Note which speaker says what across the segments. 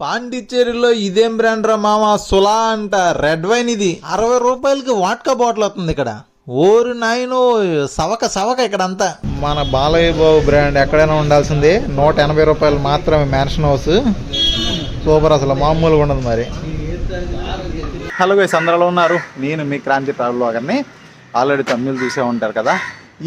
Speaker 1: పాండిచ్చేరిలో ఇదేం బ్రాండ్ రా మామ సులా అంట. రెడ్ వైన్ ఇది. అరవై రూపాయలకి వాట్కా బాటిల్ అవుతుంది ఇక్కడ. ఓరు నాయనో సవక సవక ఇక్కడ అంతా మన బాలయ్య బాబు బ్రాండ్ ఎక్కడైనా ఉండాల్సిందే. నూట ఎనభై రూపాయలు మాత్రమే మ్యాన్షన్ హౌస్. సూపర్ అసలు. మామూలుగా ఉండదు మరి. హలో గైస్ అందరిలో ఉన్నారు? నేను మీ క్రాంతి ట్రావెల్ వాగర్ని ఆల్రెడీ తమిళ్ చూసే ఉంటారు కదా.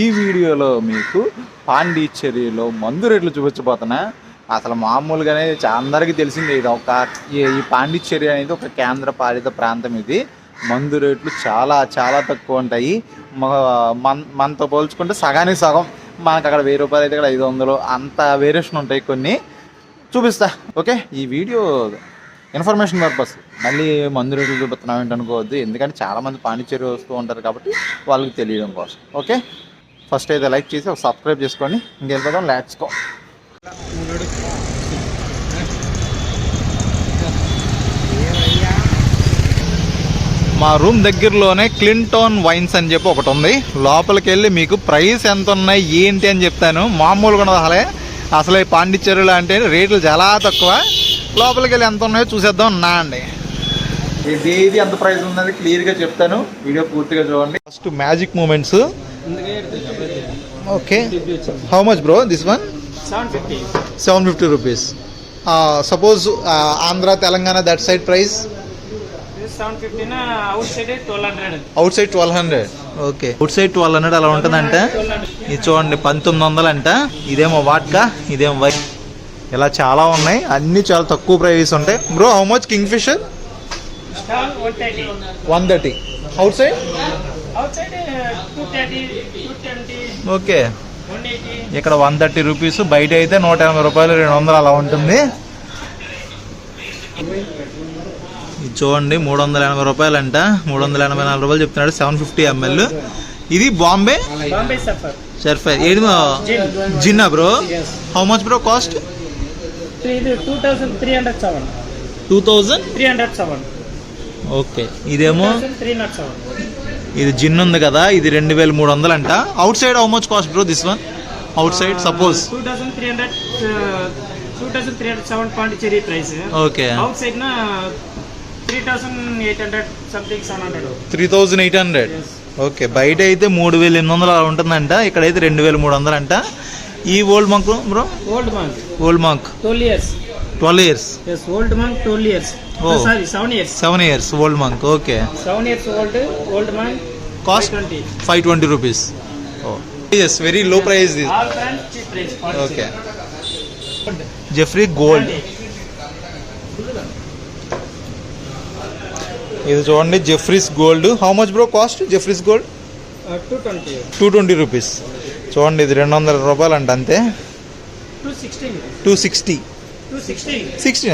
Speaker 1: ఈ వీడియోలో మీకు పాండిచ్చేరిలో మందు రేట్లు చూపించబోతున్నా. అసలు మామూలుగానే అందరికీ తెలిసిందే ఇది ఒక ఈ- పాండిచ్చేరి అనేది ఒక కేంద్ర పాలిత ప్రాంతం ఇది. మందు రేట్లు చాలా చాలా తక్కువ ఉంటాయి. మ- మన మనతో పోల్చుకుంటే సగానికి సగం. మనకు అక్కడ వెయ్యి రూపాయలు అయితే ఇక్కడ ఐదు వందలు. అంత వేరియేషన్ ఉంటాయి కొన్ని. చూపిస్తా. ఓకే? ఈ వీడియో ఇన్ఫర్మేషన్ పర్పస్. మళ్ళీ మందు రేట్లు చూపుతున్నాం ఏంటనుకోవద్దు. ఎందుకంటే చాలామంది పాండిచ్చేరి వస్తూ ఉంటారు కాబట్టి వాళ్ళకి తెలియడం కోసం. ఓకే? ఫస్ట్ అయితే లైక్ చేసి ఒక సబ్స్క్రైబ్ చేసుకోండి. ఇంకెళ్ళిపోదాం. లాట్స్కో మా రూమ్ దగ్గరలోనే క్లింటోన్ వైన్స్ అని చెప్పి ఒకటి ఉంది. లోపలికి వెళ్ళి మీకు ప్రైస్ ఎంత ఉన్నాయి ఏంటి అని చెప్తాను. మామూలుగా ఉండదు అసలే. అసలు ఈ పాండిచ్చేరిలో అంటే రేట్లు చాలా తక్కువ. లోపలికి వెళ్ళి ఎంత ఉన్నాయో చూసేద్దాం. నా అండి. ఏది ఎంత ప్రైస్ ఉన్నది క్లియర్గా చెప్తాను. వీడియో పూర్తిగా చూడండి. First magic moments okay how much bro this one
Speaker 2: seven fifty
Speaker 1: seven fifty rupees suppose Andhra Telangana that side price
Speaker 2: outside twelve hundred.
Speaker 1: Outside twelve hundred. Okay. Outside twelve hundred అలా ఉంటుందంట. ఇది చూడండి పంతొమ్మిది వందలు అంట ఇదేమో వాట్కా ఇదేమో why ఇలా చాలా ఉన్నాయి. అన్నీ చాలా తక్కువ ప్రైస్ ఉంటాయి. Bro how much Kingfisher
Speaker 2: one thirty.
Speaker 1: Outside?
Speaker 2: Twenty
Speaker 1: okay. ఇక్కడ వన్ థర్టీ రూపీస్. బయట అయితే నూట ఎనభై రూపాయలు రెండు వందలు అలా ఉంటుంది. ఇది చూడండి మూడు వందల ఎనభై రూపాయలు అంట మూడు వందల ఎనభై నాలుగు రూపాయలు చెప్తున్నాడు సెవెన్ ఫిఫ్టీ ఎంఎల్. ఇది బాంబే?
Speaker 2: Bombay Sapphire.
Speaker 1: సర్ఫై ఏది Jinnah bro? How much bro cost
Speaker 2: two thousand three hundred seven.
Speaker 1: Two thousand
Speaker 2: three hundred seven.
Speaker 1: Okay. ఇదేమో? ఇది జిన్ ఉంది కదా ఇది రెండు వేల మూడు వందలు అంట outside how much cost bro this one outside suppose
Speaker 2: two thousand three hundred two thousand three hundred seven Pondicherry price
Speaker 1: okay.
Speaker 2: Outside నా three thousand eight hundred something seven hundred
Speaker 1: three thousand eight hundred? Okay బయట అయితే మూడు వేల ఎనిమిది వందలు అలా ఉంటుందంట ఇక్కడైతే రెండు వేల మూడు వందలు అంట ఈ Old Monk bro?
Speaker 2: Old Monk
Speaker 1: Old Monk
Speaker 2: twelve years
Speaker 1: twelve years
Speaker 2: yes Old Monk twelve years
Speaker 1: Oh.
Speaker 2: Sorry seven years
Speaker 1: seven years Old Monk okay
Speaker 2: seven years old Old Monk
Speaker 1: cost
Speaker 2: twenty
Speaker 1: five twenty rupees yes very low price this okay Jeffrey Gold ఇది చూడండి Jeffreys Gold how much bro cost Jeffreys Gold
Speaker 2: two twenty
Speaker 1: two twenty rupees చూడండి ఇది రెండు వందల రూపాయలు అంట అంతే
Speaker 2: two
Speaker 1: sixty sixty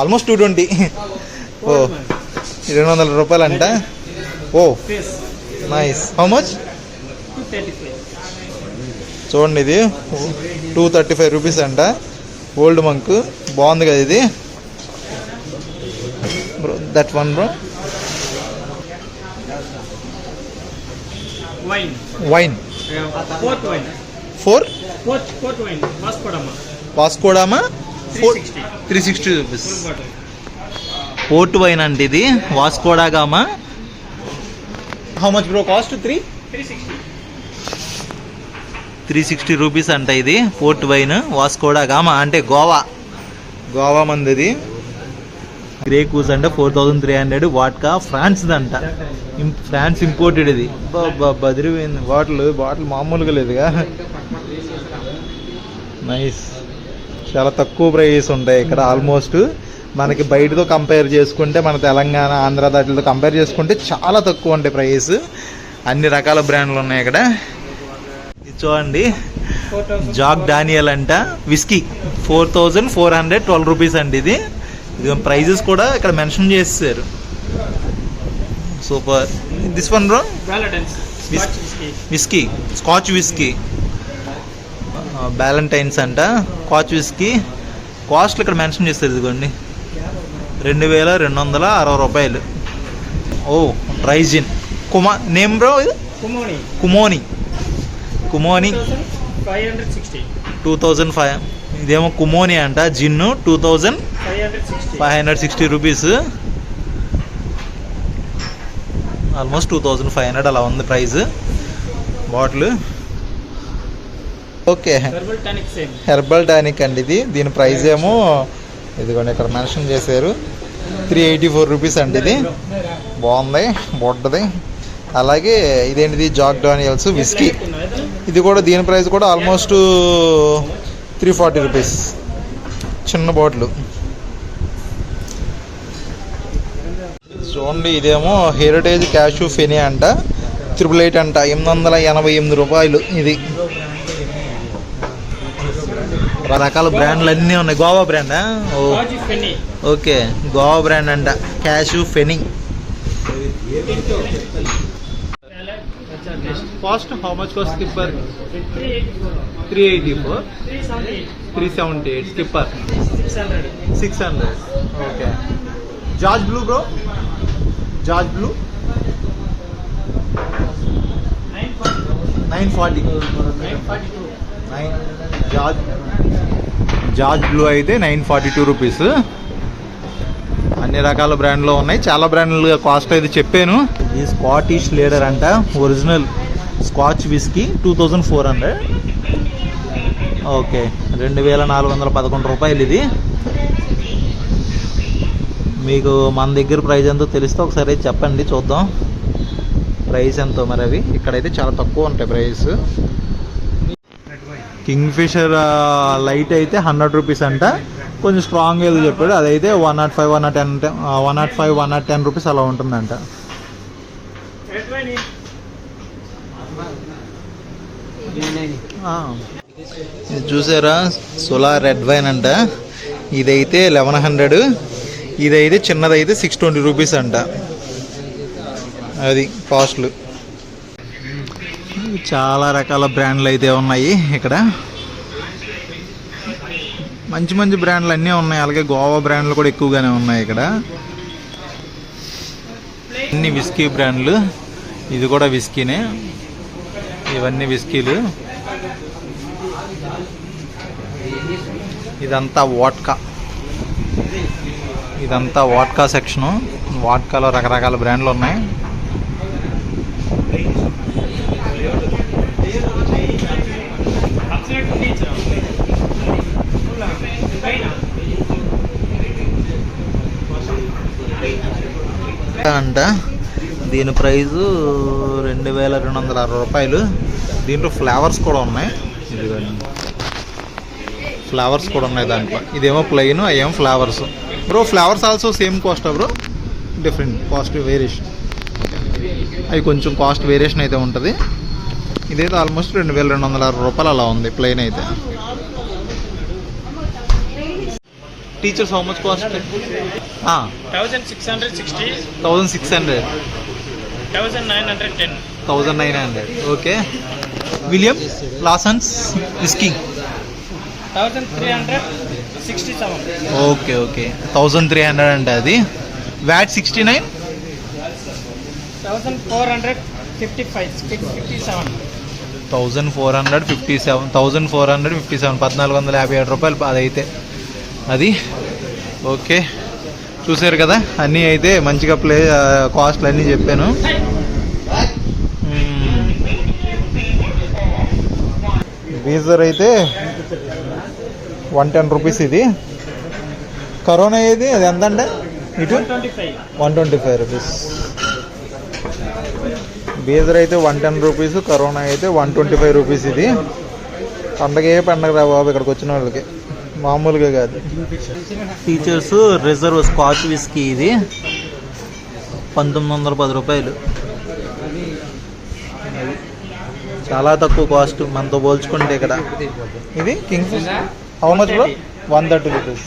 Speaker 1: almost two twenty ఓ రెండు వందల రూపాయలు అంట ఓ నైస్ హౌ మచ్ చూడండి ఇది టూ థర్టీ ఫైవ్ రూపీస్ అంట. ఓల్డ్ మంక్ బాగుంది కదా ఇది. Bro that one bro
Speaker 2: wine
Speaker 1: wine
Speaker 2: fourth wine
Speaker 1: four
Speaker 2: fourth fourth wine
Speaker 1: Vasco da Gama
Speaker 2: three
Speaker 1: four three sixty rupees port wine అంటే ఇది. Vasco da Gama how much bro cost three
Speaker 2: three sixty
Speaker 1: three sixty rupees అంట ఇది. Port wine వాస్కోడాగామా అంటే గోవా. గోవా మంది ఇది Grey Goose అంటే four thousand three hundred vodka France అంట France imported ఇది. బదిరిపోయింది. బాటిల్ బాటిల్ మామూలుగా లేదుగా. నైస్. చాలా తక్కువ ప్రైస్ ఉంటాయి ఇక్కడ ఆల్మోస్ట్. మనకి బయటతో కంపేర్ చేసుకుంటే మన తెలంగాణ ఆంధ్ర దాటితో కంపేర్ చేసుకుంటే చాలా తక్కువ ఉంటాయి ప్రైస్. అన్ని రకాల బ్రాండ్లు ఉన్నాయి ఇక్కడ. ఇది చూడండి.
Speaker 2: థౌసండ్
Speaker 1: జాక్ డానియల్ అంట. Whisky. Four thousand four hundred twelve rupees అండి ఇది. ఇది ప్రైజెస్ కూడా ఇక్కడ మెన్షన్ చేస్తారు super. This one bro whisky scotch whisky Ballantine's అంట. స్కాచ్ విస్కీ కాస్ట్లు ఇక్కడ మెన్షన్ చేస్తారు ఇదిగోండి. రెండు వేల రెండు వందల అరవై రూపాయలు. ఓ డ్రైజిన్ కుమా నేమ్ బ్రో ఇది?
Speaker 2: కుమోని.
Speaker 1: కుమోని. Kumaoni.
Speaker 2: Five hundred sixty
Speaker 1: two thousand five ఇదేమో కుమోని అంట gin two thousand
Speaker 2: five hundred sixty
Speaker 1: rupees almost two thousand five hundred అలా ఉంది price bottle okay
Speaker 2: herbal tonic same
Speaker 1: herbal tonic అండి ఇది. దీని ప్రైస్ ఏమో ఇదిగోండి ఇక్కడ మెన్షన్ చేశారు. త్రీ ఎయిటీ ఫోర్ రూపీస్ అండి ఇది. బాగుంది బొడ్డది. అలాగే ఇదేంటిది? జాక్ డానియల్స్ విస్కీ ఇది కూడా దీని ప్రైస్ కూడా ఆల్మోస్ట్ త్రీ ఫార్టీ రూపీస్. చిన్న బాటిల్. చూడండి ఇదేమో హెరిటేజ్ క్యాషు ఫెనీ అంట. త్రిపుల్ ఎయిట్ అంట. ఎనిమిది వందల ఎనభై ఎనిమిది రూపాయలు ఇది. రకరకాల బ్రాండ్లు అన్నీ ఉన్నాయి. గోవా బ్రాండా? ఓ. ఓకే. గోవా బ్రాండ్ అంట. Cashew feni cost how much cost Skipper
Speaker 2: three eighty four
Speaker 1: three
Speaker 2: seventy eight
Speaker 1: three Skipper
Speaker 2: six hundred
Speaker 1: okay George blue bro George blue
Speaker 2: nine forty
Speaker 1: nine George George blue అయితే nine forty two rupees అన్ని రకాల బ్రాండ్లో ఉన్నాయి. చాలా బ్రాండ్లు cost అయితే చెప్పాను. ఇది స్కాటిష్ లీడర్ అంట original scotch whisky two thousand four hundred. Okay రెండు వేల నాలుగు వందల పదకొండు రూపాయలు ఇది. మీకు మన దగ్గర ప్రైస్ ఎంతో తెలిస్తే ఒకసారి చెప్పండి చూద్దాం. ప్రైస్ ఎంతో మరి అవి. ఇక్కడైతే చాలా తక్కువ ఉంటాయి ప్రైస్. కింగ్ ఫిషర్ లైట్ అయితే హండ్రెడ్ రూపీస్ అంట. కొంచెం స్ట్రాంగ్ ఏదో చెప్పాడు. అదైతే one nought five one nought ten one nought five one nought ten rupees అలా ఉంటుందంట. చూసారా? సులా రెడ్ వైన్ అంట. ఇదైతే లెవెన్ హండ్రెడ్ ఇదైతే చిన్నదైతే సిక్స్ ట్వంటీ రూపీస్ అంట. అది కాస్ట్లు చాలా రకాల బ్రాండ్లు అయితే ఉన్నాయి ఇక్కడ. మంచి మంచి బ్రాండ్లు అన్నీ ఉన్నాయి. అలాగే గోవా బ్రాండ్లు కూడా ఎక్కువగానే ఉన్నాయి ఇక్కడ. అన్ని విస్కీ బ్రాండ్లు. ఇది కూడా విస్కీనే. ఇవన్నీ విస్కీలు. ఇదంతా వాట్కా ఇదంతా వాట్కా సెక్షను. వాట్కాలో రకరకాల బ్రాండ్లు ఉన్నాయి. అంట. దీని ప్రైజు రెండు వేల రెండు వందల అరవై రూపాయలు. దీంట్లో ఫ్లేవర్స్ కూడా ఉన్నాయి. ఇదిగోండి. ఫ్లవర్స్ కూడా ఉన్నాయి దాంట్లో. ఇదేమో ప్లెయిన్ అవేమో flavours bro flavours also same cost bro different cost variation అవి కొంచెం కాస్ట్ వేరియేషన్ అయితే ఉంటుంది. ఇదైతే ఆల్మోస్ట్ రెండు వేల రెండు వందల అరవై రూపాయలు అలా ఉంది ప్లెయిన్ అయితే Teachers how much cost
Speaker 2: thousand six hundred sixty
Speaker 1: thousand six hundred
Speaker 2: thousand nine hundred ten
Speaker 1: thousand nine hundred okay William Lawsons whisky
Speaker 2: thousand three hundred sixty seven
Speaker 1: okay okay thousand three hundred అంటే అది. VAT sixty nine
Speaker 2: thousand four hundred fifty five fifty seven
Speaker 1: thousand four hundred fifty seven thousand four hundred fifty seven పద్నాలుగు వందల యాభై ఏడు రూపాయలు. అదైతే. అది? Okay. చూసారు కదా? అన్నీ అయితే మంచిగా ప్లే కాస్ట్లు అన్నీ చెప్పాను. గీజర్ అయితే వన్ టెన్ రూపీస్ ఇది. కరోనా ఏది? అది ఎంత అంటే ఇటు?
Speaker 2: One twenty five
Speaker 1: rupees. బీజర్ అయితే వన్ టెన్ రూపీస్ కరోనా అయితే వన్ ట్వంటీ ఫైవ్ రూపీస్ ఇది. పండగే పండగ రా బాబు ఇక్కడికి వచ్చిన వాళ్ళకి. మామూలుగా కాదు. టీచర్స్ రిజర్వ్ స్కాచ్ విస్కీ ఇది. పంతొమ్మిది వందల పది రూపాయలు. చాలా తక్కువ కాస్ట్ మనతో పోల్చుకుంటే ఇక్కడ. ఇది king fish how much bro one thirty rupees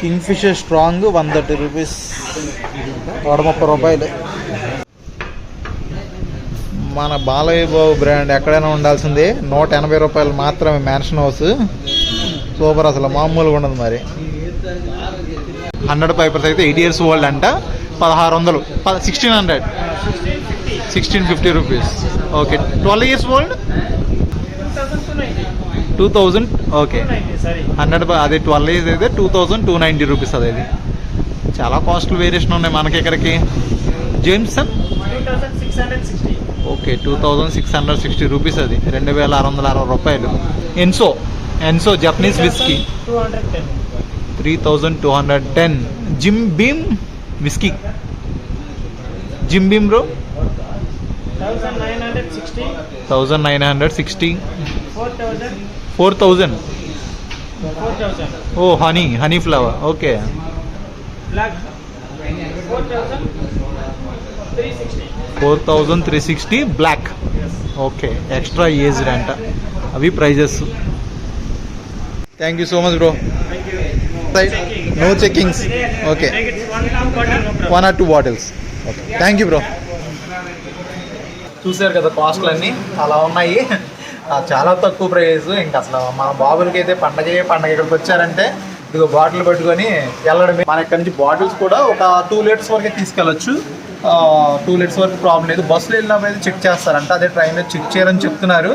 Speaker 1: king fish strong one thirty rupees నూట ముప్పై రూపాయలు. మన బాలయ్య బాబు బ్రాండ్ ఎక్కడైనా ఉండాల్సిందే. నూట ఎనభై రూపాయలు మాత్రమే మ్యాన్షన్ హౌస్ సూపర్ అసలు మామూలుగా ఉండదు మరి. హండ్రెడ్ పైపర్స్ అయితే ఎయిట్ ఇయర్స్ ఓల్డ్ అంట. పదహారు వందలు. Sixteen hundred sixteen fifty rupees okay twelve years old
Speaker 2: two thousand
Speaker 1: okay hundred అదే ట్వెల్వ్ ఏజ్ అయితే two thousand two ninety rupees అది చాలా కాస్ట్లు వేరియేషన్ ఉన్నాయి మనకి ఇక్కడికి Jameson okay two thousand six hundred sixty rupees అది. రెండు వేల ఆరు వందల అరవై రూపాయలు. ఎన్సో ఎన్సో Japanese whisky
Speaker 2: two hundred ten
Speaker 1: three thousand two hundred ten Jim beam whisky Jim Beam bro
Speaker 2: thousand nine hundred sixty
Speaker 1: thousand nine hundred sixty
Speaker 2: four thousand
Speaker 1: four thousand
Speaker 2: four thousand
Speaker 1: ఓ honey honey flower okay
Speaker 2: black four thousand three sixty
Speaker 1: four thousand three sixty black okay extra aged అంట అవి prices thank you so much bro no checkings okay
Speaker 2: one
Speaker 1: or two bottles okay thank you bro చూసారు కదా కాస్ట్లు అన్నీ అలా ఉన్నాయి. చాలా తక్కువ price. ఇంకా అసలు మన బాబులకి అయితే పండగే పండగ ఇక్కడికి వచ్చారంటే ఇదిగో బాటిల్ పెట్టుకొని వెళ్ళడమే. మన ఇక్కడ నుంచి బాటిల్స్ కూడా ఒక టూ లీటర్స్ వరకే తీసుకెళ్ళొచ్చు. టూ లీటర్స్ వరకు ప్రాబ్లం లేదు. బస్సులో వెళ్ళినప్పుడు చెక్ చేస్తారంట. అదే ట్రైన్లో చెక్ చేయరని చెప్తున్నారు.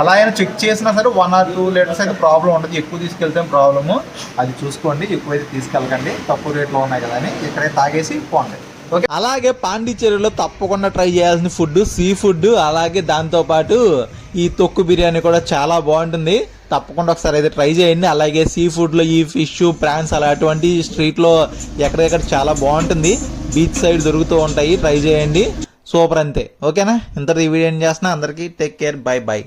Speaker 1: ఎలా అయినా చెక్ చేసినా సరే వన్ ఆర్ టూ లీటర్స్ అయితే ప్రాబ్లం ఉండదు. ఎక్కువ తీసుకెళ్తే ప్రాబ్లము అది చూసుకోండి. ఎక్కువైతే తీసుకెళ్ళకండి. తక్కువ రేట్లో ఉన్నాయి కదా అని ఇక్కడే తాగేసి పోండి. ఓకే అలాగే పాండిచ్చేరిలో తప్పకుండా ట్రై చేయాల్సిన ఫుడ్ సీ ఫుడ్ అలాగే దాంతోపాటు ఈ తొక్కు బిర్యానీ కూడా చాలా బాగుంటుంది. తప్పకుండా ఒకసారి అయితే ట్రై చేయండి. అలాగే సీ ఫుడ్లో ఈ ఫిష్ ప్రాన్స్ అలాంటి స్ట్రీట్లో ఎక్కడెక్కడ చాలా బాగుంటుంది. బీచ్ సైడ్ దొరుకుతూ ఉంటాయి. ట్రై చేయండి. సూపర్ అంతే. ఓకేనా? ఇంత ఈ వీడియో ఏం చేస్తున్నా. అందరికీ టేక్ కేర్. By by.